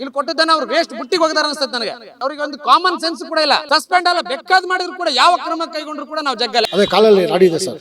ಇಲ್ಲಿ ಕೊಟ್ಟದ್ದನ್ನ ಅವ್ರು ವೇಸ್ಟ್ ಬುಟ್ಟಿಗೆ ಹೋಗಿದಾರ ಅನ್ಸುತ್ತೆ ನನಗೆ. ಅವ್ರಿಗೆ ಒಂದು ಕಾಮನ್ ಸೆನ್ಸ್ ಕೂಡ ಇಲ್ಲ. ಸಸ್ಪೆಂಡ್ ಅಲ್ಲ ಬೆಕ್ಕಾದ್ ಮಾಡಿದ್ರು ಕೂಡ ಯಾವ ಕ್ರಮ ಕೈಗೊಂಡ್ರು ಕೂಡ ನಾವು ಜಗ್ಗಲ್ಲ. ಅದೇ ಕಾಲಲ್ಲಿ ರಾಡಿ ಇದೆ ಸರ್.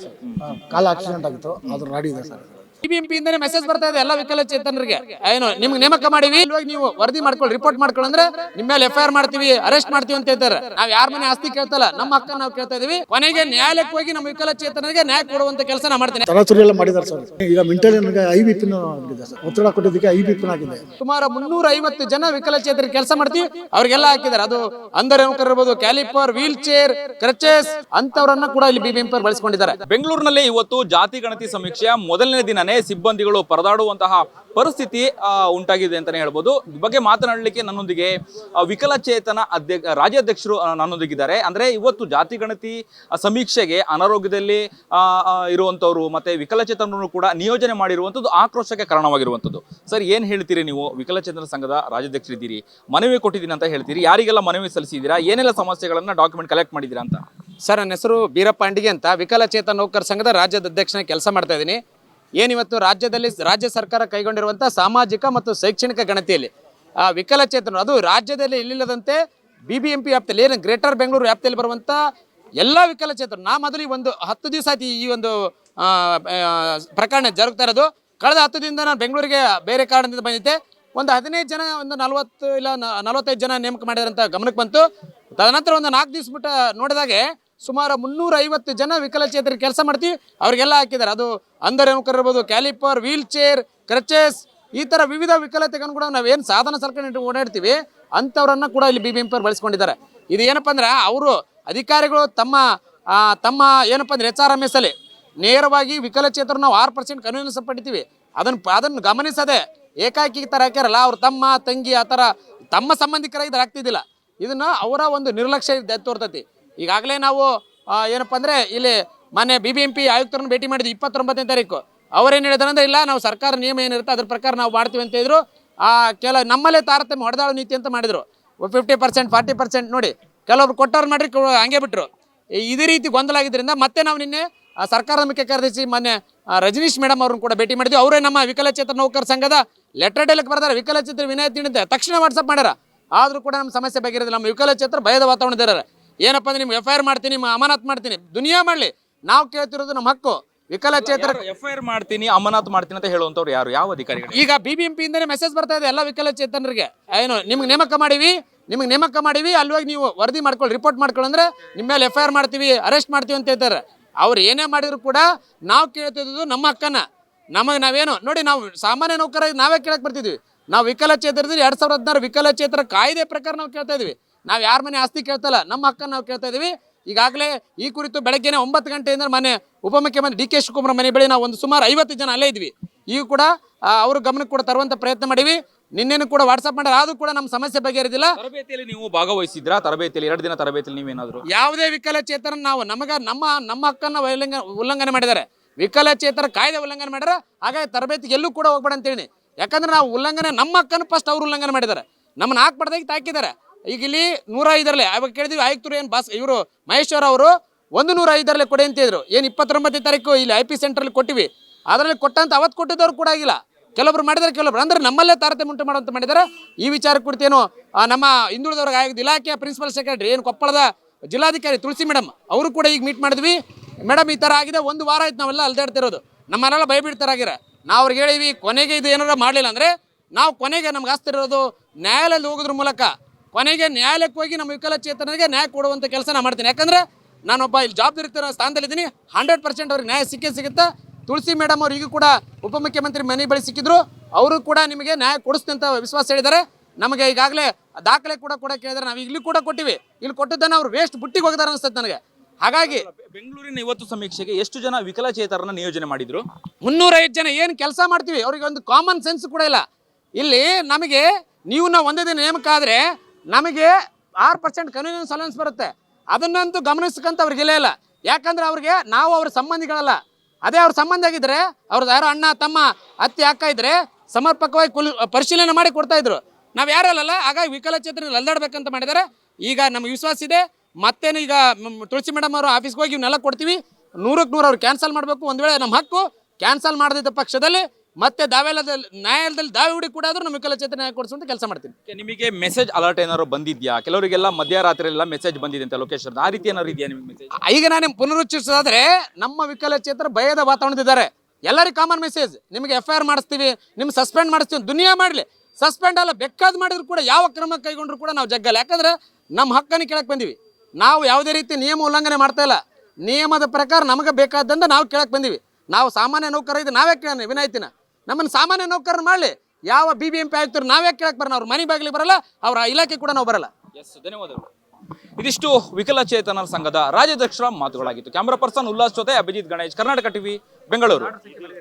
ಕಾಲ ಆಕ್ಸಿಡೆಂಟ್ ಆಗಿತ್ತು ಅದ್ರ ರಾಡಿ ಇದೆ ಸರ್. ಬಿಬಿಎಂಪಿ ಇಂದಾನೆ ಮೆಸೇಜ್ ಬರ್ತಾ ಇದೆ ಎಲ್ಲ ವಿಕಲಚೇತನರಿಗೆ. ಏನು ನಿಮ್ಗೆ ನೇಮಕ ಮಾಡಿವಿ? ಇವಾಗ ನೀವು ವರದಿ ಮಾಡ್ಕೊಳ್ಳಿ ರಿಪೋರ್ಟ್ ಮಾಡ್ಕೊಳ್ಳಿ ಅಂದ್ರೆ ನಿಮ್ಮ ಮೇಲೆ ಎಫ್ಐಆರ್ ಮಾಡ್ತೀವಿ ಅರೆಸ್ಟ್ ಮಾಡ್ತೀವಿ ಅಂತ ಹೇಳ್ತಾರೆ. ನಾವ್ ಯಾರ ಮನೆ ಆಸ್ತಿ ಕೇಳ್ತಲ್ಲ ನಮ್ಮ ಅಕ್ಕ ನಾವು ಕೇಳ್ತಾ ಇದೀವಿ. ಕೊನೆಗೆ ನ್ಯಾಯಾಲಯಕ್ಕೆ ಹೋಗಿ ನಮ್ಮ ವಿಕಲಚೇತನರಿಗೆ ನ್ಯಾಯ ಕೊಡುವಂತ ಕೆಲಸ ನಾ ಮಾಡ್ತೀನಿ. ಎಲ್ಲ ಮಾಡಿದ್ದಾರೆ ಸರ್. ಈಗ ಮೆಂಟಲ್ ಐ ಬಿ ಪಿನ್ ಆಗಿದೆ ಸರ್. ಒತ್ತಡ ಕೊಟ್ಟಿದ್ದಕ್ಕೆ ಐ ಬಿ ಪಿನ ಆಗಿದೆ. ಸುಮಾರು ಮುನ್ನೂರ ಐವತ್ತು ಜನ ವಿಕಲಚೇತರಿಗೆ ಕೆಲಸ ಮಾಡ್ತೀವಿ. ಅವ್ರಿಗೆಲ್ಲ ಹಾಕಿದ್ದಾರೆ. ಅದು ಅಂಧರ ನೌಕರರು ಇರ್ಬೋದು ಕ್ಯಾಲಿಪರ್ ವೀಲ್ ಚೇರ್ ಕ್ರಚಸ್ ಅಂತವರನ್ನ ಕೂಡ ಇಲ್ಲಿ ಬಿಬಿಎಂಪಿ ಬಳಸ್ಕೊಂಡಿದ್ದಾರೆ. ಬೆಂಗಳೂರಿನಲ್ಲಿ ಇವತ್ತು ಜಾತಿ ಗಣತಿ ಸಮೀಕ್ಷೆಯ ಮೊದಲನೇ ದಿನನೇ ಸಿಬ್ಬಂದಿಗಳು ಪರದಾಡುವಂತಹ ಪರಿಸ್ಥಿತಿ ಉಂಟಾಗಿದೆ ಅಂತಾನೆ ಹೇಳ್ಬೋದು. ಬಗ್ಗೆ ಮಾತನಾಡಲಿಕ್ಕೆ ನನ್ನೊಂದಿಗೆ ವಿಕಲಚೇತನ ಅಧ್ಯಕ್ಷ, ರಾಜ್ಯಾಧ್ಯಕ್ಷರು ನನ್ನೊಂದಿಗಿದ್ದಾರೆ. ಅಂದ್ರೆ ಇವತ್ತು ಜಾತಿ ಗಣತಿ ಸಮೀಕ್ಷೆಗೆ ಅನಾರೋಗ್ಯದಲ್ಲಿ ಇರುವಂಥವ್ರು ಮತ್ತು ವಿಕಲಚೇತನರು ಕೂಡ ನಿಯೋಜನೆ ಮಾಡಿರುವಂಥದ್ದು ಆಕ್ರೋಶಕ್ಕೆ ಕಾರಣವಾಗಿರುವಂಥದ್ದು ಸರ್, ಏನು ಹೇಳ್ತೀರಿ ನೀವು? ವಿಕಲಚೇತನ ಸಂಘದ ರಾಜ್ಯಾಧ್ಯಕ್ಷರಿದ್ದೀರಿ, ಮನವಿ ಕೊಟ್ಟಿದ್ದೀನಿ ಅಂತ ಹೇಳ್ತೀರಿ. ಯಾರಿಗೆಲ್ಲ ಮನವಿ ಸಲ್ಲಿಸಿದ್ದೀರಾ? ಏನೆಲ್ಲ ಸಮಸ್ಯೆಗಳನ್ನ ಡಾಕ್ಯುಮೆಂಟ್ ಕಲೆಕ್ಟ್ ಮಾಡಿದ್ದೀರಾ ಅಂತ? ಸರ್, ನನ್ನ ಹೆಸರು ಬೀರಪ್ಪ ಅಂತ ವಿಕಲಚೇತನ ನೌಕರ ಸಂಘದ ರಾಜ್ಯದ ಅಧ್ಯಕ್ಷನ ಕೆಲಸ ಮಾಡ್ತಾ ಇದ್ದೀನಿ. ಏನಿವತ್ತು ರಾಜ್ಯದಲ್ಲಿ ರಾಜ್ಯ ಸರ್ಕಾರ ಕೈಗೊಂಡಿರುವಂಥ ಸಾಮಾಜಿಕ ಮತ್ತು ಶೈಕ್ಷಣಿಕ ಗಣತಿಯಲ್ಲಿ. ಆ ವಿಕಲಚೇತನರು ಅದು ರಾಜ್ಯದಲ್ಲಿ ಇಲ್ಲಿಲ್ಲದಂತೆ ಬಿ ಬಿ ಎಂ ಪಿ ವ್ಯಾಪ್ತಿಯಲ್ಲಿ, ಏನು ಗ್ರೇಟರ್ ಬೆಂಗಳೂರು ವ್ಯಾಪ್ತಿಯಲ್ಲಿ ಬರುವಂಥ ಎಲ್ಲ ವಿಕಲಚೇತನರು ನಾ ಮೊದಲು ಒಂದು ಹತ್ತು ದಿವಸ ಆಯ್ತು ಈ ಒಂದು ಪ್ರಕರಣ ಜರುಗ್ತಾ ಇರೋದು. ಕಳೆದ ಹತ್ತು ದಿನದಿಂದ ನಾನು ಬೆಂಗಳೂರಿಗೆ ಬೇರೆ ಕಾರಣದಿಂದ ಬಂದಿದ್ದೆ. ಒಂದು ಹದಿನೈದು ಜನ, ಒಂದು ನಲವತ್ತು ಇಲ್ಲ, ನಲವತ್ತೈದು ಜನ ನೇಮಕ ಮಾಡಿದಾರಂತ ಗಮನಕ್ಕೆ ಬಂತು. ತದನಂತರ ಒಂದು ನಾಲ್ಕು ದಿವಸ ಬಿಟ್ಟು ನೋಡಿದಾಗೆ ಸುಮಾರು ಮುನ್ನೂರ ಐವತ್ತು ಜನ ವಿಕಲಚೇತರಿಗೆ ಕೆಲಸ ಮಾಡ್ತೀವಿ. ಅವ್ರಿಗೆಲ್ಲ ಹಾಕಿದ್ದಾರೆ. ಅದು ಅಂದರೆ ಇರ್ಬೋದು, ಕ್ಯಾಲಿಪರ್, ವೀಲ್ ಚೇರ್, ಕ್ರಚಸ್, ಈ ಥರ ವಿವಿಧ ವಿಕಲತೆಗಳನ್ನು ಕೂಡ ನಾವೇನು ಸಾಧನ ಸಲಕರಣೆ ಓಡಾಡ್ತೀವಿ, ಅಂಥವ್ರನ್ನ ಕೂಡ ಇಲ್ಲಿ ಬಿ ಬಿ ಎಂ ಬಳಸ್ಕೊಂಡಿದ್ದಾರೆ. ಇದು ಏನಪ್ಪ ಅಂದ್ರೆ, ಅವರು ಅಧಿಕಾರಿಗಳು ತಮ್ಮ ತಮ್ಮ ಏನಪ್ಪ ಅಂದ್ರೆ ಎಚ್ ಆರ್ ಎಂ ಎಸ್ ಅಲ್ಲಿ ನೇರವಾಗಿ ವಿಕಲಚೇತರು ನಾವು ಆರು ಪರ್ಸೆಂಟ್ ಕನ್ವೀನಿಯನ್ಸ್ ಪಡಿತೀವಿ. ಅದನ್ನು ಅದನ್ನು ಗಮನಿಸದೆ ಏಕಾಕಿ ಥರ ಹಾಕ್ಯಾರಲ್ಲ, ಅವ್ರ ತಮ್ಮ, ತಂಗಿ ಆ ಥರ ತಮ್ಮ ಸಂಬಂಧಿಕರಾಗಿ ಆಗ್ತಿದ್ದಿಲ್ಲ. ಇದನ್ನ ಅವರ ಒಂದು ನಿರ್ಲಕ್ಷ್ಯ ತೋರ್ತೈತಿ. ಈಗಾಗಲೇ ನಾವು ಏನಪ್ಪ ಅಂದರೆ ಇಲ್ಲಿ ಮೊನ್ನೆ ಬಿ ಬಿ ಎಂ ಪಿ ಆಯುಕ್ತರನ್ನು ಭೇಟಿ ಮಾಡಿದ್ವಿ ಇಪ್ಪತ್ತೊಂಬತ್ತನೇ ತಾರೀಕು. ಅವ್ರೇನು ಹೇಳಿದ್ರು ಅಂದ್ರೆ ಇಲ್ಲ, ನಾವು ಸರ್ಕಾರ ನಿಯಮ ಏನಿರುತ್ತೆ ಅದ್ರ ಪ್ರಕಾರ ನಾವು ಮಾಡ್ತೀವಿ ಅಂತ ಹೇಳಿದ್ರು. ಆ, ಕೆಲ, ನಮ್ಮಲ್ಲೇ ತಾರತಮ್ಯ ಹೊಡೆದಾಳು ನೀತಿ ಅಂತ ಮಾಡಿದರು. ಫಿಫ್ಟಿ ಪರ್ಸೆಂಟ್ ಫಾರ್ಟಿ ಪರ್ಸೆಂಟ್ ನೋಡಿ. ಕೆಲವೊಬ್ರು ಕೊಟ್ಟವ್ರು ಮಾಡ್ರಿ ಹಂಗೆ ಬಿಟ್ಟರು ಇದೇ ರೀತಿ ಗೊಂದಲ ಆಗಿದ್ದರಿಂದ ಮತ್ತೆ ನಾವು ನಿನ್ನೆ ಸರ್ಕಾರದ ಮುಖ್ಯ ಕಾರ್ಯದರ್ಶಿ ಮೊನ್ನೆ ರಜನೀಶ್ ಮೇಡಮ್ ಅವ್ರನ್ನ ಕೂಡ ಭೇಟಿ ಮಾಡಿದ್ವಿ. ಅವರೇ ನಮ್ಮ ವಿಕಲಚೇತನ ನೌಕರ ಸಂಘದ ಲೆಟರ್ ಡೇಲಕ್ಕೆ ಬರ್ತಾರೆ ವಿಕಲಚೇತರ ವಿನಾಯಿತಿ ತಕ್ಷಣ ವಾಟ್ಸಪ್ ಮಾಡ್ಯಾರ. ಆದರೂ ಕೂಡ ನಮ್ಮ ಸಮಸ್ಯೆ ಬಗೆಹರಿದಿಲ್ಲ ನಮ್ಮ ವಿಕಲಚೇತರ ಭಯದ ವಾತಾವರಣದಿದ್ದಾರೆ ಏನಪ್ಪ ಅಂದ್ರೆ ನಿಮ್ಗೆ ಎಫ್ ಐ ಆರ್ ಮಾಡ್ತೀನಿ ನಿಮ್ಮ ಅಮಾನತ್ ಮಾಡ್ತೀನಿ. ದುನಿಯಾ ಮಾಡಲಿ. ನಾವು ಕೇಳ್ತಿರೋದು ನಮ್ಮ ಹಕ್ಕು. ವಿಕಲಚೇತರ ಎಫ್ ಐ ಆರ್ ಮಾಡ್ತೀನಿ ಅಮಾನತ್ ಮಾಡ್ತೀನಿ ಅಂತ ಹೇಳುವಂತವ್ರು ಯಾರು? ಯಾವ ಅಧಿಕಾರಿಗಳು? ಈಗ ಬಿ ಬಿ ಎಂ ಪಿ ಇಂದಾನೆ ಮೆಸೇಜ್ ಬರ್ತಾ ಇದೆ ಎಲ್ಲ ವಿಕಲಚೇತನರಿಗೆ ಏನು ನಿಮ್ಗೆ ನೇಮಕ ಮಾಡಿವಿ ನಿಮ್ಗೆ ನೇಮಕ ಮಾಡಿವಿ ಅಲ್ವಾಗಿ ನೀವು ವರದಿ ಮಾಡ್ಕೊಳ್ಳಿ ರಿಪೋರ್ಟ್ ಮಾಡ್ಕೊಳ್ಳಿ ಅಂದ್ರೆ ನಿಮ್ಮ ಮೇಲೆ ಎಫ್ ಐ ಆರ್ ಮಾಡ್ತೀವಿ ಅರೆಸ್ಟ್ ಮಾಡ್ತೀವಿ ಅಂತ ಹೇಳ್ತಾರೆ. ಅವ್ರು ಏನೇ ಮಾಡಿದ್ರು ಕೂಡ ನಾವು ಕೇಳ್ತಿದ್ದು ನಮ್ಮ ಹಕ್ಕನ್ನ ನಮಗೆ ನಾವೇನು ನೋಡಿ ನಾವು ಸಾಮಾನ್ಯ ನೌಕರ ನಾವೇ ಕೇಳಕ್ ಬರ್ತಿದ್ವಿ. ನಾವು ವಿಕಲಚೇತರಿದ್ರೆ ಎರಡ್ ಸಾವಿರದ ಹದಿನಾರು ವಿಕಲಚೇತರ ಕಾಯ್ದೆ ಪ್ರಕಾರ ನಾವು ಕೇಳ್ತಾ ಇದೀವಿ. ನಾವು ಯಾರ ಮನೆ ಆಸ್ತಿ ಕೇಳ್ತಲ್ಲ ನಮ್ಮ ಹಕ್ಕನ್ನು ನಾವು ಕೇಳ್ತಾ ಇದೀವಿ. ಈಗಾಗಲೇ ಈ ಕುರಿತು ಬೆಳಗ್ಗೆನೇ ಒಂಬತ್ತು ಗಂಟೆಯಿಂದ ಮನೆ ಉಪಮುಖ್ಯಮಂತ್ರಿ ಡಿ ಕೆ ಶಿವಕುಮಾರ್ ಮನೆ ಬಳಿ ನಾವು ಒಂದು ಸುಮಾರು ಐವತ್ತು ಜನ ಅಲ್ಲೇ ಇದ್ವಿ. ಈಗ ಕೂಡ ಅವರು ಗಮನಕ್ಕೆ ಕೂಡ ತರುವಂತ ಪ್ರಯತ್ನ ಮಾಡಿವಿ. ನಿನ್ನೆನೂ ಕೂಡ ವಾಟ್ಸಪ್ ಮಾಡ್ಯಾರ ಆದ್ರೂ ಕೂಡ ನಮ್ಮ ಸಮಸ್ಯೆ ಬಗೆಹರಿದಿಲ್ಲ. ತರಬೇತಿಯಲ್ಲಿ ನೀವು ಭಾಗವಹಿಸಿದ್ರಾ? ತರಬೇತಿಯಲ್ಲಿ ಎರಡು ದಿನ ತರಬೇತಿಯಲ್ಲಿ ನೀವೇನಾದ್ರು ಯಾವುದೇ ವಿಕಲಚೇತನ ನಾವು ನಮಗೆ ನಮ್ಮ ನಮ್ಮ ಹಕ್ಕನ್ನ ಉಲ್ಲಂಘನೆ ಉಲ್ಲಂಘನೆ ಮಾಡಿದ್ದಾರೆ. ವಿಕಲಚೇತನ ಕಾಯ್ದೆ ಉಲ್ಲಂಘನೆ ಮಾಡ್ಯಾರ ಹಾಗಾಗಿ ತರಬೇತಿಗೆ ಎಲ್ಲೂ ಕೂಡ ಹೋಗ್ಬೇಡ ಅಂತೇಳಿ. ಯಾಕಂದ್ರೆ ನಾವು ಉಲ್ಲಂಘನೆ ನಮ್ಮ ಹಕ್ಕನ್ನು ಫಸ್ಟ್ ಅವ್ರು ಉಲ್ಲಂಘನೆ ಮಾಡಿದ್ದಾರೆ. ನಮ್ಮನ್ನ ಹಾಕ್ಬಾರ್ದಾಗಿ ತಾಕಿದ್ದಾರೆ. ಈಗ ಇಲ್ಲಿ ನೂರ ಐದರಲ್ಲಿ ಅವಾಗ ಕೇಳಿದ್ವಿ, ಆಯುಕ್ತರು ಏನು ಬಾಸ್, ಇವರು ಮಹೇಶ್ವರ ಅವರು ಒಂದು ನೂರ ಐದರಲ್ಲೇ ಕೊಡಿ ಅಂತಿದ್ರು ಏನು ಇಪ್ಪತ್ತೊಂಬತ್ತನೇ ತಾರೀಕು ಇಲ್ಲಿ ಐ ಪಿ ಸೆಂಟ್ರಲ್ಲಿ ಕೊಟ್ಟಿವಿ. ಅದರಲ್ಲಿ ಕೊಟ್ಟಂತ ಅವತ್ತು ಕೊಟ್ಟಿದ್ದವ್ರು ಕೂಡ ಆಗಿಲ್ಲ. ಕೆಲವೊಬ್ರು ಮಾಡಿದ್ದಾರೆ ಕೆಲವೊಬ್ರು ಅಂದ್ರೆ ನಮ್ಮಲ್ಲೇ ತಾರತಮ್ಯ ಉಂಟು ಮಾಡುವಂತ ಮಾಡಿದ್ದಾರೆ. ಈ ವಿಚಾರ ಕುರಿತೇನು ನಮ್ಮ ಹಿಂದುಳಿದವ್ರಿಗೆ ಆಯೋಗದ ಇಲಾಖೆಯ ಪ್ರಿನ್ಸಿಪಲ್ ಸೆಕ್ರೆಟರಿ ಏನು ಕೊಪ್ಪಳದ ಜಿಲ್ಲಾಧಿಕಾರಿ ತುಳಸಿ ಮೇಡಮ್ ಅವರು ಕೂಡ ಈಗ ಮೀಟ್ ಮಾಡಿದ್ವಿ. ಮೇಡಮ್ ಈ ಥರ ಆಗಿದೆ, ಒಂದು ವಾರ ಆಯ್ತು ನಾವೆಲ್ಲ ಅಲ್ದಾಡ್ತಿರೋದು ನಮ್ಮನ್ನೆಲ್ಲ ಭಯಬಿಡ್ತಾರಾಗಿರ ನಾವು ಅವ್ರಿಗೆ ಹೇಳಿವಿ ಕೊನೆಗೆ ಇದು ಏನಾರ ಮಾಡಲಿಲ್ಲ ಅಂದರೆ, ನಾವು ಕೊನೆಗೆ ನಮ್ಗೆ ಆಸ್ತಿರೋದು ನ್ಯಾಯಾಲಯದಲ್ಲಿ ಹೋಗೋದ್ರ ಮೂಲಕ ಕೊನೆಗೆ ನ್ಯಾಯಾಲಯಕ್ಕೆ ಹೋಗಿ ನಮ್ಮ ವಿಕಲಚೇತನರಿಗೆ ನ್ಯಾಯ ಕೊಡುವಂಥ ಕೆಲಸ ನಾನು ಮಾಡ್ತೀನಿ. ಯಾಕಂದ್ರೆ ನಾನೊಬ್ಬ ಇಲ್ಲಿ ಜವಾಬ್ದಾರಿ ಸ್ಥಾನದಲ್ಲಿದ್ದೀನಿ. ಹಂಡ್ರೆಡ್ ಪರ್ಸೆಂಟ್ ಅವ್ರಿಗೆ ನ್ಯಾಯ ಸಿಕ್ಕೇ ಸಿಗುತ್ತೆ. ತುಳಸಿ ಮೇಡಮ್ ಅವರಿಗೂ ಕೂಡ ಉಪಮುಖ್ಯಮಂತ್ರಿ ಮನೆ ಬಳಿ ಸಿಕ್ಕಿದ್ರು. ಅವರು ಕೂಡ ನಿಮಗೆ ನ್ಯಾಯ ಕೊಡಿಸ್ತೀನಿ ಅಂತ ವಿಶ್ವಾಸ ಹೇಳಿದ್ದಾರೆ. ನಮಗೆ ಈಗಾಗಲೇ ದಾಖಲೆ ಕೂಡ ಕೂಡ ಕೇಳಿದ್ರೆ ನಾವು ಇಲ್ಲಿ ಕೂಡ ಕೊಟ್ಟಿವಿ. ಇಲ್ಲಿ ಕೊಟ್ಟದ್ದನ್ನು ಅವ್ರು ವೇಸ್ಟ್ ಬುಟ್ಟಿಗೆ ಹೋಗಿದ್ದಾರೆ ಅನಿಸ್ತದೆ ನನಗೆ. ಹಾಗಾಗಿ ಬೆಂಗಳೂರಿನ ಇವತ್ತು ಸಮೀಕ್ಷೆಗೆ ಎಷ್ಟು ಜನ ವಿಕಲಚೇತರನ್ನ ನಿಯೋಜನೆ ಮಾಡಿದ್ರು? ಮುನ್ನೂರೈದು ಜನ ಏನು ಕೆಲಸ ಮಾಡ್ತೀವಿ? ಅವರಿಗೆ ಒಂದು ಕಾಮನ್ ಸೆನ್ಸ್ ಕೂಡ ಇಲ್ಲ. ಇಲ್ಲಿ ನಮಗೆ ನೀವು ನಾವು ಒಂದೇ ದಿನ ನೇಮಕ ಆದರೆ ನಮಗೆ ಆರು ಪರ್ಸೆಂಟ್ ಕನ್ವೀನಿಯನ್ಸ್ ಅಲೌನ್ಸ್ ಬರುತ್ತೆ. ಅದನ್ನಂತೂ ಗಮನಿಸ್ಕಂತ ಅವ್ರಿಗೆ ಇಲ್ಲ ಇಲ್ಲ. ಯಾಕಂದ್ರೆ ಅವ್ರಿಗೆ ನಾವು ಅವ್ರ ಸಂಬಂಧಿಗಳಲ್ಲ. ಅದೇ ಅವ್ರ ಸಂಬಂಧ ಆಗಿದ್ರೆ ಅವ್ರದ್ದು ಯಾರೋ ಅಣ್ಣ, ತಮ್ಮ, ಅತ್ತೆ, ಅಕ್ಕ ಇದ್ರೆ ಸಮರ್ಪಕವಾಗಿ ಕುಲ್, ಪರಿಶೀಲನೆ ಮಾಡಿ ಕೊಡ್ತಾ ಇದ್ರು. ನಾವು ಯಾರಲ್ಲ ಹಾಗಾಗಿ ವಿಕಲಚೇತನ ಅಲ್ದಾಡ್ಬೇಕಂತ ಮಾಡಿದ್ದಾರೆ. ಈಗ ನಮ್ಗೆ ವಿಶ್ವಾಸ ಇದೆ. ಮತ್ತೇನು ಈಗ ತುಳಸಿ ಮೇಡಮ್ ಅವರು ಆಫೀಸ್ಗೆ ಹೋಗಿ ಇವನ್ನೆಲ್ಲ ಕೊಡ್ತೀವಿ. ನೂರಕ್ಕೆ ನೂರು ಅವ್ರು ಕ್ಯಾನ್ಸಲ್ ಮಾಡಬೇಕು. ಒಂದು ವೇಳೆ ನಮ್ಮ ಹಕ್ಕು ಕ್ಯಾನ್ಸಲ್ ಮಾಡದಿದ್ದ ಪಕ್ಷದಲ್ಲಿ ಮತ್ತೆ ದಾವೆಲ್ಲದಲ್ಲಿ ನ್ಯಾಯಾಲಯದಲ್ಲಿ ದಾವೆ ಹುಡಿ ಕೂಡ ಆದರೂ ನಮ್ಮ ವಿಕಲಚೇತನ ನ್ಯಾಯ ಕೊಡಿಸುವಂತ ಕೆಲಸ ಮಾಡ್ತೀನಿ. ನಿಮಗೆ ಮೆಸೇಜ್ ಅಲರ್ಟ್ ಏನಾದ್ರು ಬಂದಿದ್ಯಾ? ಕೆಲವರಿಗೆಲ್ಲ ಮಧ್ಯರಾತ್ರಿ ಎಲ್ಲ ಮೆಸೇಜ್ ಬಂದಿದೆ ಅಂತ ಲೊಕೇಶನ್ ಆ ರೀತಿ ಏನಾದ್ರು ಇದೆಯಾ ನಿಮಗೆ ಮೆಸೇಜ್ ಈಗ ನಾನು ಪುನರುಚ್ಚರಿಸೋದಾದ್ರೆ ನಮ್ಮ ವಿಕಲಚೇತರ ಭಯದ ವಾತಾವರಣದಿದ್ದಾರೆ ಎಲ್ಲರಿಗೂ ಕಾಮನ್ ಮೆಸೇಜ್ ನಿಮಗೆ ಎಫ್ ಐ ಆರ್ ಮಾಡಿಸ್ತೀವಿ ನಿಮ್ಗೆ ಸಸ್ಪೆಂಡ್ ಮಾಡಿಸ್ತೀವಿ ದುನಿಯಾ ಮಾಡಲಿ. ಸಸ್ಪೆಂಡ್ ಅಲ್ಲ ಬೇಕಾದ್ ಮಾಡಿದ್ರು ಕೂಡ ಯಾವ ಕ್ರಮ ಕೈಗೊಂಡ್ರು ಕೂಡ ನಾವು ಜಗ್ಗಲ್ಲ. ಯಾಕಂದ್ರೆ ನಮ್ಮ ಹಕ್ಕನ್ನು ಕೇಳಕ್ ಬಂದಿವಿ. ನಾವು ಯಾವುದೇ ರೀತಿ ನಿಯಮ ಉಲ್ಲಂಘನೆ ಮಾಡ್ತಾ ಇಲ್ಲ. ನಿಯಮದ ಪ್ರಕಾರ ನಮಗೆ ಬೇಕಾದಂದ ನಾವು ಕೇಳಕ್ಕೆ ಬಂದಿವಿ. ನಾವು ಸಾಮಾನ್ಯ ನೌಕರ ಇದು ನಾವೇ ಕೇಳೋಣ ವಿನಾಯ್ತಿನ. ನಮ್ಮನ್ನು ಸಾಮಾನ್ಯ ನೌಕರರು ಮಾಡಲಿ. ಯಾವ ಬಿ ಬಿ ಎಂ ಪಿ ಆಯುಕ್ತರು ನಾವ್ಯಾಕೆ ಕೇಳಕ್ ಬರೋಣ ಅವ್ರ ಮನೆ ಬಾಗಿಲಿಗೆ ಬರಲ್ಲ, ಅವರ ಇಲಾಖೆ ಕೂಡ ನಾವು ಬರಲ್ಲ. ಎಸ್ ಧನ್ಯವಾದಗಳು. ಇದಿಷ್ಟು ವಿಕಲಚೇತನರ ಸಂಘದ ರಾಜ್ಯಾಧ್ಯಕ್ಷರ ಮಾತುಗಳಾಗಿತ್ತು. ಕ್ಯಾಮರಾ ಪರ್ಸನ್ ಉಲ್ಲಾಸ್ ಜೊತೆ ಅಭಿಜಿತ್ ಗಣೇಶ್ ಕರ್ನಾಟಕ ಟಿವಿ ಬೆಂಗಳೂರು.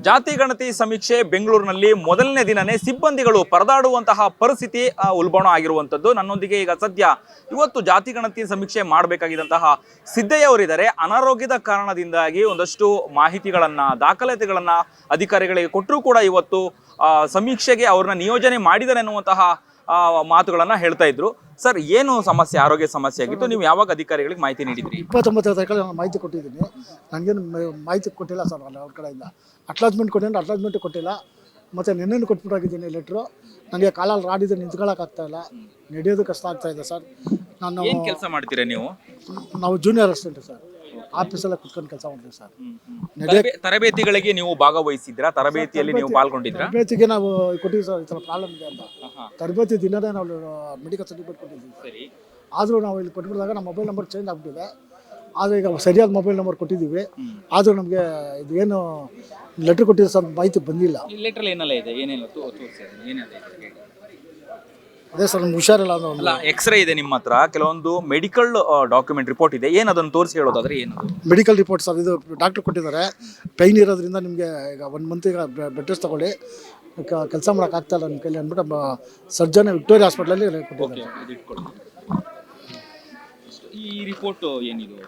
ಜಾತಿ ಗಣತಿ ಸಮೀಕ್ಷೆ ಬೆಂಗಳೂರಿನಲ್ಲಿ ಮೊದಲನೇ ದಿನನೇ ಸಿಬ್ಬಂದಿಗಳು ಪರದಾಡುವಂತಹ ಪರಿಸ್ಥಿತಿ ಉಲ್ಬಣ ಆಗಿರುವಂತದ್ದು ನನ್ನೊಂದಿಗೆ ಈಗ ಸದ್ಯ ಇವತ್ತು ಜಾತಿ ಗಣತಿ ಸಮೀಕ್ಷೆ ಮಾಡಬೇಕಾಗಿದ್ದಂತಹ ಸಿದ್ದಯ್ಯ ಅವರಿದ್ದಾರೆ. ಅನಾರೋಗ್ಯದ ಕಾರಣದಿಂದಾಗಿ ಒಂದಷ್ಟು ಮಾಹಿತಿಗಳನ್ನ ದಾಖಲಾತಿಗಳನ್ನ ಅಧಿಕಾರಿಗಳಿಗೆ ಕೊಟ್ಟರೂ ಕೂಡ ಇವತ್ತು ಸಮೀಕ್ಷೆಗೆ ಅವ್ರನ್ನ ನಿಯೋಜನೆ ಮಾಡಿದರೆ ಅನ್ನುವಂತಹ ಆ, ಮಾತುಗಳನ್ನ ಹೇಳ್ತಾ ಇದ್ರು. ಸರ್ ಏನು ಸಮಸ್ಯೆ ಆರೋಗ್ಯ ಸಮಸ್ಯೆ ಆಗಿತ್ತು? ನೀವು ಯಾವಾಗ ಅಧಿಕಾರಿಗಳಿಗೆ ಮಾಹಿತಿ ನೀಡಿದ್ರಿ? ಇಪ್ಪತ್ತೊಂಬತ್ತರ ತಾರೀಕು ನಾನು ಮಾಹಿತಿ ಕೊಟ್ಟಿದ್ದೀನಿ. ನನಗೇನು ಮಾಹಿತಿ ಕೊಟ್ಟಿಲ್ಲ ಸರ್ ಅವ್ರ ಕಡೆಯಿಂದ. ಅಟ್ಲಾಜ್ಮೆಂಟ್ ಕೊಟ್ಟಿಲ್ಲ ಅಟ್ಲಾಜ್ಮೆಂಟ್ ಕೊಟ್ಟಿಲ್ಲ. ಮತ್ತು ನಿನ್ನೆನೂ ಕೊಟ್ಬಿಟ್ಟಾಗಿದ್ದೀನಿ ಲೆಟ್ರು ನನಗೆ ಕಾಲಲ್ಲಿ ರಾಡಿದ್ರೆ ನಿಂತ್ಕೊಳ್ಳೋಕ್ಕಾಗ್ತಾ ಇಲ್ಲ. ನಡೆಯೋದು ಕಷ್ಟ ಆಗ್ತಾ ಇದೆ ಸರ್. ನಾನು ಏನ್ ಕೆಲಸ ಮಾಡ್ತೀರಾ ನೀವು? ನಾವು ಜೂನಿಯರ್ ಅಸಿಸ್ಟೆಂಟ್ ಸರ್. ಆಫೀಸಲ್ಲೇ ಕುತ್ಕೊಂಡು ಕೆಲಸ ಮಾಡ್ತೀವಿ ಸರ್. ತರಬೇ- ತರಬೇತಿಗಳಿಗೆ ನೀವು ಭಾಗವಹಿಸಿದ್ರ ತರಬೇತಿಯಲ್ಲಿ ನೀವು ಪಾಲ್ಗೊಂಡಿದ್ರಾ ತರಬೇತಿಗೆ ನಾವು ಕೊಟ್ಟಿದ್ದೀವಿ ಸರ್ ಈ ಥರ ಪ್ರಾಬ್ಲಮ್ ಇದೆ ಅಂತ. ತರಬೇತಿ ದಿನನೇ ನಾವು ಮೆಡಿಕಲ್ ಸರ್ಟಿಫಿಕೇಟ್ ಕೊಟ್ಟಿದ್ದೀವಿ ಸರಿ. ಆದರೂ ನಾವು ಇಲ್ಲಿ ಕೊಟ್ಬಿಡಿದಾಗ ನಮ್ಮ ಮೊಬೈಲ್ ನಂಬರ್ ಚೇಂಜ್ ಆಗ್ಬಿಟ್ಟಿದೆ. ಆದರೆ ಈಗ ಸರಿಯಾದ ಮೊಬೈಲ್ ನಂಬರ್ ಕೊಟ್ಟಿದ್ದೀವಿ. ಆದರೂ ನಮಗೆ ಇದು ಏನು ಲೆಟ್ರ್ ಕೊಟ್ಟಿದ್ದು ಸರ್ ಮಾಹಿತಿ ಬಂದಿಲ್ಲ. ಈ ಲೆಟರ್ ಏನೆಲ್ಲ ಇದೆ? ಏನೆಲ್ಲ ಏನಿದೆ ಏನೆಲ್ಲ ಇದೆ? ಹೇಳಿ. ಅದೇ ಸರ್ ನಮ್ಗೆ ಹುಷಾರಿಲ್ಲ ಅಂದ್ರೆ ಒಂದು ಅಲ್ಲ ಎಕ್ಸ್ರೇ ಇದೆ ನಿಮ್ಮ ಹತ್ರ ಕೆಲವೊಂದು ಮೆಡಿಕಲ್ ಡಾಕ್ಯುಮೆಂಟ್ ರಿಪೋರ್ಟ್ ಇದೆ. ಏನು ಅದನ್ನು ತೋರಿಸಿ ಹೇಳೋದಾದ್ರೆ ಏನು ಮೆಡಿಕಲ್ ರಿಪೋರ್ಟ್ ಸರ್ ಇದು ಡಾಕ್ಟ್ರ್ ಕೊಟ್ಟಿದ್ದಾರೆ. ಪೈನ್ ಇರೋದ್ರಿಂದ ನಿಮಗೆ ಈಗ ಒನ್ ಮಂತಿಗೆ ಬೆಡ್ ರೆಸ್ಟ್ ತಗೊಳ್ಳಿ. ಕೆಲಸ ಮಾಡೋಕ್ಕಾಗ್ತಾ ಇಲ್ಲ ನಿಮ್ಮ ಕೈಲಿ ಅಂದ್ಬಿಟ್ಟು ಸರ್ಜನ್ ವಿಕ್ಟೋರಿಯಾ ಹಾಸ್ಪಿಟ್ಲಲ್ಲಿ ಕೊಟ್ಟಿದ್ದಾರೆ. ಈ ರಿಪೋರ್ಟ್ ಏನಿದು?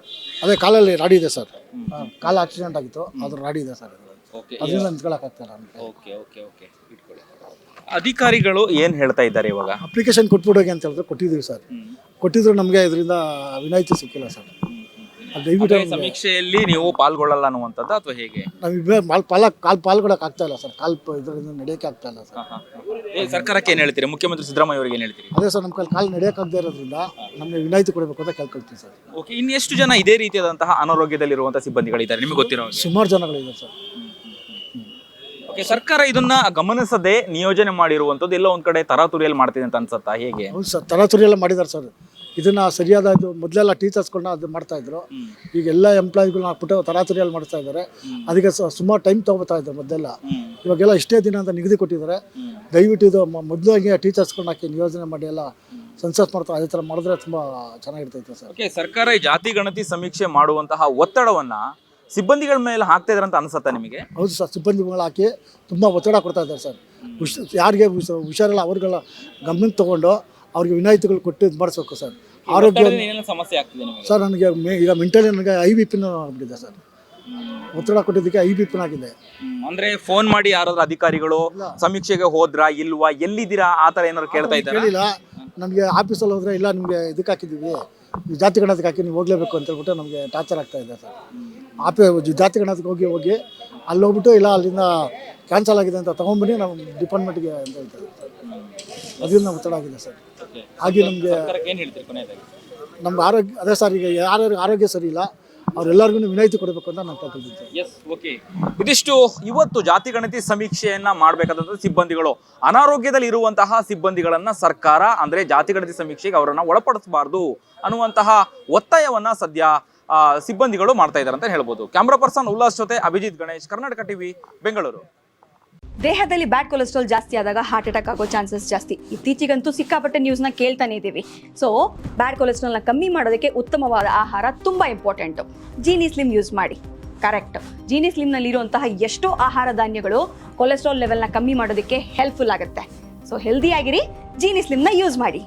ಅದೇ ಕಾಲಲ್ಲಿ ರಾಡಿ ಇದೆ ಸರ್. ಕಾಲು ಆಕ್ಸಿಡೆಂಟ್ ಆಗಿತ್ತು ಅದ್ರ ರಾಡಿ ಇದೆ ಸರ್. ಓಕೆ ಅದರಿಂದ ನಿಂತ್ಕೊಳ್ಳೋಕ್ಕಾಗ್ತಾ ಇಲ್ಲ ಓಕೆ ಓಕೆ ಓಕೆ ಇಟ್ಕೊಳ್ಳಿ. ಅಧಿಕಾರಿಗಳು ಏನ್ ಹೇಳ್ತಾ ಇದ್ದಾರೆ ಇವಾಗ? ಅಪ್ಲಿಕೇಶನ್ ಕೊಟ್ಬಿಡೋಕೆ ಅಂತ ಹೇಳಿದ್ರೆ ಕೊಟ್ಟಿದ್ದೀವಿ ಸರ್. ಕೊಟ್ಟಿದ್ರು ನಮಗೆ ಇದರಿಂದ ವಿನಾಯಿತಿ ಸಿಕ್ಕಿಲ್ಲ ಸರ್. ದಯವಿಟ್ಟು ಸಮೀಕ್ಷೆಯಲ್ಲಿ ನೀವು ಪಾಲ್ಗೊಳ್ಳಲ್ಲ ಅನ್ನುವಂಥದ್ದು ಅಥವಾ ಹೇಗೆ? ನಾವು ಮಾಲ್ ಪಾಲ ಕಾಲು ಪಾಲ್ಗೊಳಕ್ಕೆ ಆಗ್ತಾ ಇಲ್ಲ ಸರ್. ಕಾಲ್ ಇದರಿಂದ ನಡೆಯಕ್ಕೆ ಆಗ್ತಾ ಇಲ್ಲ ಸರ್. ಏ, ಸರ್ಕಾರಕ್ಕೆ ಏನ್ ಹೇಳ್ತೀರಿ? ಮುಖ್ಯಮಂತ್ರಿ ಸಿದ್ದರಾಮಯ್ಯ ಅವರಿಗೆ ಏನ್ ಹೇಳ್ತೀರಿ? ಅದೇ ಸರ್ ನಮ್ಮ ಕಾಲ್ ಕಾಲು ನಡೆಯೋಕ್ಕಾಗದೇ ಇರೋದ್ರಿಂದ ನಮಗೆ ವಿನಾಯಿತಿ ಕೊಡಬೇಕು ಅಂತ ಕೇಳ್ಕೊಳ್ತೀವಿ ಸರ್. ಓಕೆ ಇನ್ನೆಷ್ಟು ಜನ ಇದೇ ರೀತಿಯಾದಂತಹ ಅನಾರೋಗ್ಯದಲ್ಲಿರುವಂತಹ ಸಿಬ್ಬಂದಿಗಳಿದ್ದಾರೆ? ನಿಮಗೆ ಗೊತ್ತಿರೋ ಹಾಗೆ? ಸುಮಾರು ಜನಗಳಿದ್ದಾರೆ ಸರ್. ಸರ್ಕಾರ ಇದನ್ನ ಗಮನಿಸದೆ ನಿಯೋಜನೆ ಮಾಡಿರುವಂತದ್ದು ಎಲ್ಲ ಒಂದ್ ಕಡೆ ತರಾತುರಿಯಲ್ಲಿ ಮಾಡ್ತಿದೆ ಅಂತ ಅನ್ಸತ್ತಾ? ಹೇಗೆ? ಹೌದು ಸರ್ ಮಾಡಿದ್ದಾರೆ ಸರ್. ಇದನ್ನ ಸರಿಯಾದ ಇದು ಮೊದಲೆಲ್ಲ ಟೀಚರ್ಸ್ಗಳನ್ನ ಅದು ಮಾಡ್ತಾ ಇದ್ರು. ಈಗ ಎಲ್ಲ ಎಂಪ್ಲಾಯಿಗಳನ್ನ ಹಾಕ್ಬಿಟ್ಟು ತರಾತುರಿಯಲ್ಲಿ ಮಾಡ್ತಾ ಇದ್ದಾರೆ. ಅದಕ್ಕೆ ಸ- ಸುಮಾರು ಟೈಮ್ ತಗೋತಾ ಇದ್ದಾರೆ ಮೊದಲೆಲ್ಲ. ಇವಾಗೆಲ್ಲ ಇಷ್ಟೇ ದಿನ ಅಂತ ನಿಗದಿ ಕೊಟ್ಟಿದ್ದಾರೆ. ದಯವಿಟ್ಟು ಇದು ಮೊದಲಾಗಿ ಟೀಚರ್ಸ್ಗಳನ್ನ ಹಾಕಿ ನಿಯೋಜನೆ ಮಾಡಿ ಎಲ್ಲ ಸೆನ್ಸಸ್ ಮಾಡ್ತಾರೆ ಅದೇ ಥರ ಮಾಡಿದ್ರೆ ತುಂಬ ಚೆನ್ನಾಗಿರ್ತೈತೆ ಸರ್. ಓಕೆ ಸರ್ಕಾರ ಈ ಜಾತಿ ಗಣತಿ ಸಮೀಕ್ಷೆ ಮಾಡುವಂತಹ ಒತ್ತಡವನ್ನ ಸಿಬ್ಬಂದಿಗಳ ಮೇಲೆ ಹಾಕ್ತಾ ಇದ್ದಾರೆ ಅಂತ ಅನಿಸುತ್ತಾ ನಿಮಗೆ? ಹೌದು ಸರ್ ಸಿಬ್ಬಂದಿಗಳು ಹಾಕಿ ತುಂಬ ಒತ್ತಡ ಕೊಡ್ತಾ ಇದ್ದಾರೆ ಸರ್. ಹುಷ ಯಾರಿಗೆ ಹುಷಾರಲ್ಲ ಅವ್ರಿಗೆಲ್ಲ ಗಮನ ತಗೊಂಡು ಅವ್ರಿಗೆ ವಿನಾಯಿತಿಗಳು ಕೊಟ್ಟು ಇದು ಮಾಡಿಸ್ಬೇಕು ಸರ್. ಆರೋಗ್ಯ ಸಮಸ್ಯೆ ಆಗ್ತಿದೆ ನಿಮಗೆ? ಸರ್ ನನಗೆ ಮೇ- ಈಗ ಮೆಂಟಲಿ ನನಗೆ ಐ ಬಿ ಪಿನ್ ಆಗ್ಬಿಟ್ಟಿದೆ ಸರ್. ಒತ್ತಡ ಕೊಟ್ಟಿದ್ದಕ್ಕೆ ಐ ಬಿ ಪಿನ್ ಆಗಿದೆ. ಅಂದ್ರೆ ಫೋನ್ ಮಾಡಿ ಯಾರಾದ್ರೂ ಅಧಿಕಾರಿಗಳು ಸಮೀಕ್ಷೆಗೆ ಹೋದ್ರಾ ಇಲ್ವಾ ಎಲ್ಲಿದ್ದೀರಾ ಆ ತರ ಏನಾದ್ರು ಕೇಳ್ತಾ ಇದ್ದಾರೆ? ಹೇಳಿಲ್ಲ ನನಗೆ ಆಫೀಸಲ್ಲಿ ಹೋದ್ರೆ ಇಲ್ಲ ನಿಮಗೆ ಇದಕ್ಕೆ ಹಾಕಿದ್ದೀವಿ ನೀವು ಜಾತಿ ಗಣತಿಗೆ ಹಾಕಿ ನೀವು ಹೋಗಲೇಬೇಕು ಅಂತ ಹೇಳ್ಬಿಟ್ಟು ನಮಗೆ ಟಾರ್ಚರ್ ಆಗ್ತಾ ಇದೆ ಸರ್. ಆಫೀ ಜಾತಿ ಗಣತಿಗೆ ಹೋಗಿ ಹೋಗಿ ಅಲ್ಲಿ ಹೋಗ್ಬಿಟ್ಟು ಇಲ್ಲ ಅಲ್ಲಿಂದ ಕ್ಯಾನ್ಸಲ್ ಆಗಿದೆ ಅಂತ ತೊಗೊಂಬನ್ನಿ ನಮ್ಮ ಡಿಪಾರ್ಟ್ಮೆಂಟ್ಗೆ ಅಂತ ಹೇಳ್ತಾರೆ. ಅದರಿಂದ ಒತ್ತಡ ಆಗಿದೆ ಸರ್. ಹಾಗೆ ನಮಗೆ ನಮ್ಗೆ ಆರೋಗ್ಯ ಅದೇ ಸರ್ ಈಗ ಯಾರ್ಯಾರು ಆರೋಗ್ಯ ಸರಿ ಇಲ್ಲ ಅವ್ರೆಲ್ಲರಿಗೂ ವಿನಾಯಿತಿ ಕೊಡಬೇಕು ಅಂತ ನಾನು ತಗೊಂಡಿದ್ದೆ ಎಸ್ ಓಕೆ ಇದಿಷ್ಟು ಇವತ್ತು ಜಾತಿ ಗಣತಿ ಸಮೀಕ್ಷೆಯನ್ನ ಮಾಡಬೇಕಾದಂತಹ ಸಿಬ್ಬಂದಿಗಳು. ಅನಾರೋಗ್ಯದಲ್ಲಿ ಇರುವಂತಹ ಸಿಬ್ಬಂದಿಗಳನ್ನ ಸರ್ಕಾರ ಅಂದ್ರೆ ಜಾತಿ ಗಣತಿ ಸಮೀಕ್ಷೆಗೆ ಅವರನ್ನ ಒಳಪಡಿಸಬಾರದು ಅನ್ನುವಂತಹ ಒತ್ತಾಯವನ್ನ ಸದ್ಯ ಸಿಬ್ಬಂದಿಗಳು ಮಾಡ್ತಾ ಇದ್ದಾರೆ ಅಂತ ಹೇಳ್ಬೋದು. ಕ್ಯಾಮ್ರಾ ಪರ್ಸನ್ ಉಲ್ಲಾಸ್ ಜೊತೆ ಅಭಿಜಿತ್ ಗಣೇಶ್, ಕರ್ನಾಟಕ ಟಿವಿ, ಬೆಂಗಳೂರು. ದೇಹದಲ್ಲಿ ಬ್ಯಾಡ್ ಕೊಲೆಸ್ಟ್ರಾಲ್ ಜಾಸ್ತಿ ಆದಾಗ ಹಾರ್ಟ್ ಅಟ್ಯಾಕ್ ಆಗೋ ಚಾನ್ಸಸ್ ಜಾಸ್ತಿ. ಇತ್ತೀಚೆಗಂತೂ ಸಿಕ್ಕಾಪಟ್ಟೆ ನ್ಯೂಸ್ನ ಕೇಳ್ತಾನೆ ಇದ್ದೀವಿ ಸೊ ಬ್ಯಾಡ್ ಕೊಲೆಸ್ಟ್ರಾಲ್ನ ಕಮ್ಮಿ ಮಾಡೋದಕ್ಕೆ ಉತ್ತಮವಾದ ಆಹಾರ ತುಂಬ ಇಂಪಾರ್ಟೆಂಟು ಜೀನಿ ಸ್ಲಿಮ್ ಯೂಸ್ ಮಾಡಿ. ಕರೆಕ್ಟ್ ಜೀನಿ ಸ್ಲಿಮ್ನಲ್ಲಿರುವಂತಹ ಎಷ್ಟೋ ಆಹಾರ ಧಾನ್ಯಗಳು ಕೊಲೆಸ್ಟ್ರಾಲ್ ಲೆವೆಲ್ನ ಕಮ್ಮಿ ಮಾಡೋದಕ್ಕೆ ಹೆಲ್ಪ್ಫುಲ್ ಆಗುತ್ತೆ. ಸೊ ಹೆಲ್ದಿಯಾಗಿರಿ ಜೀನಿ ಸ್ಲಿಮ್ನ ಯೂಸ್ ಮಾಡಿ.